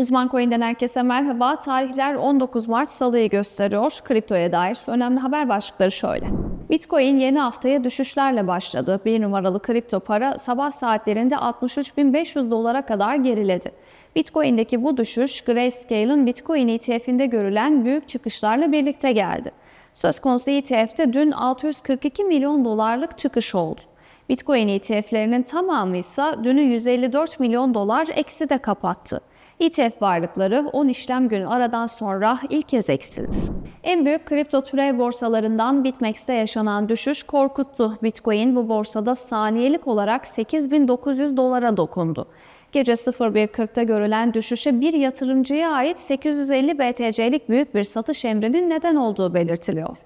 Uzman Coin'den herkese merhaba. Tarihler 19 Mart Salı'yı gösteriyor. Kriptoya dair önemli haber başlıkları şöyle. Bitcoin yeni haftaya düşüşlerle başladı. Bir numaralı kripto para sabah saatlerinde 63.500 dolara kadar geriledi. Bitcoin'deki bu düşüş Grayscale'ın Bitcoin ETF'inde görülen büyük çıkışlarla birlikte geldi. Söz konusu ETF'de dün 642 milyon dolarlık çıkış oldu. Bitcoin ETF'lerinin tamamı ise dünü 154 milyon dolar ekside kapattı. ETF varlıkları 10 işlem günü aradan sonra ilk kez eksildi. En büyük kripto türev borsalarından BitMEX'te yaşanan düşüş korkuttu. Bitcoin bu borsada saniyelik olarak 8900 dolara dokundu. Gece 01.40'da görülen düşüşe bir yatırımcıya ait 850 BTC'lik büyük bir satış emrinin neden olduğu belirtiliyor.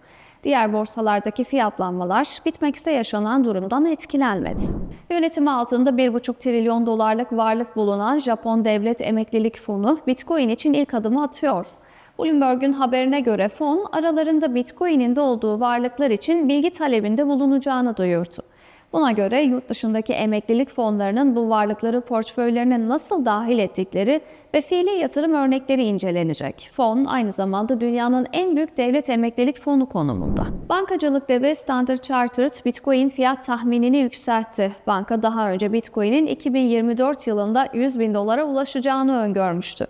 Diğer borsalardaki fiyatlanmalar BitMEX'te yaşanan durumdan etkilenmedi. Yönetimi altında 1,5 trilyon dolarlık varlık bulunan Japon Devlet Emeklilik Fonu Bitcoin için ilk adımı atıyor. Bloomberg'un haberine göre fon aralarında Bitcoin'in de olduğu varlıklar için bilgi talebinde bulunacağını duyurdu. Buna göre yurt dışındaki emeklilik fonlarının bu varlıkları portföylerine nasıl dahil ettikleri ve fiili yatırım örnekleri incelenecek. Fon aynı zamanda dünyanın en büyük devlet emeklilik fonu konumunda. Bankacılık devi Standard Chartered Bitcoin fiyat tahminini yükseltti. Banka daha önce Bitcoin'in 2024 yılında 100 bin dolara ulaşacağını öngörmüştü.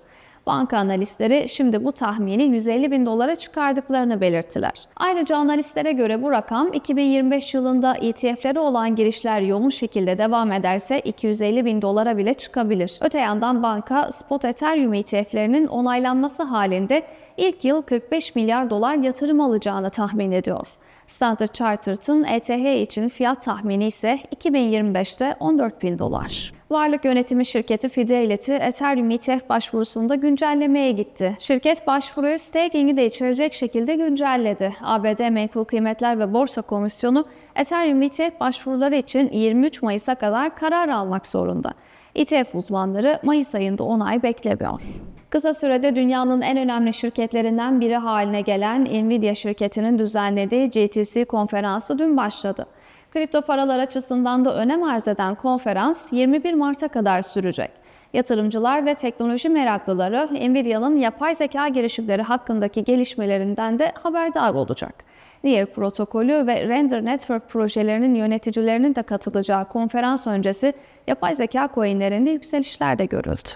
Banka analistleri şimdi bu tahmini 150 bin dolara çıkardıklarını belirttiler. Ayrıca analistlere göre bu rakam 2025 yılında ETF'lere olan girişler yoğun şekilde devam ederse 250 bin dolara bile çıkabilir. Öte yandan banka spot Ethereum ETF'lerinin onaylanması halinde ilk yıl 45 milyar dolar yatırım alacağını tahmin ediyor. Standard Chartered'ın ETH için fiyat tahmini ise 2025'te 14 bin dolar. Varlık yönetimi şirketi Fidelity, Ethereum ETF başvurusunda güncellemeye gitti. Şirket başvuruyu staking'i de içerecek şekilde güncelledi. ABD Menkul Kıymetler ve Borsa Komisyonu, Ethereum ETF başvuruları için 23 Mayıs'a kadar karar almak zorunda. ETF uzmanları Mayıs ayında onay beklemiyor. Kısa sürede dünyanın en önemli şirketlerinden biri haline gelen Nvidia şirketinin düzenlediği GTC konferansı dün başladı. Kripto paralar açısından da önem arz eden konferans 21 Mart'a kadar sürecek. Yatırımcılar ve teknoloji meraklıları Nvidia'nın yapay zeka girişimleri hakkındaki gelişmelerinden de haberdar olacak. Near protokolü ve Render Network projelerinin yöneticilerinin de katılacağı konferans öncesi yapay zeka coinlerinde yükselişler de görüldü.